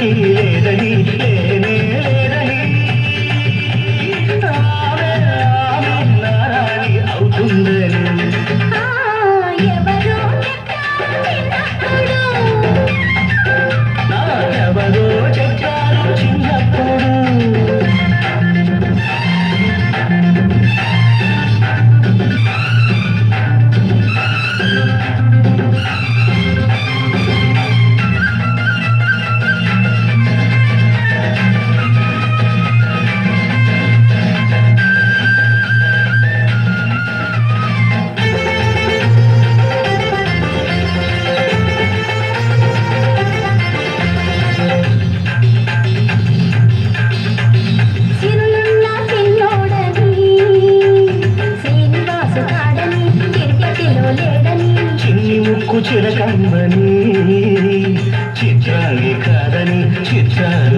ಕಟ್ಟಿಯೇ చిత్ర కమ్మని చిత్రాన్ని కాదని చిత్రాలు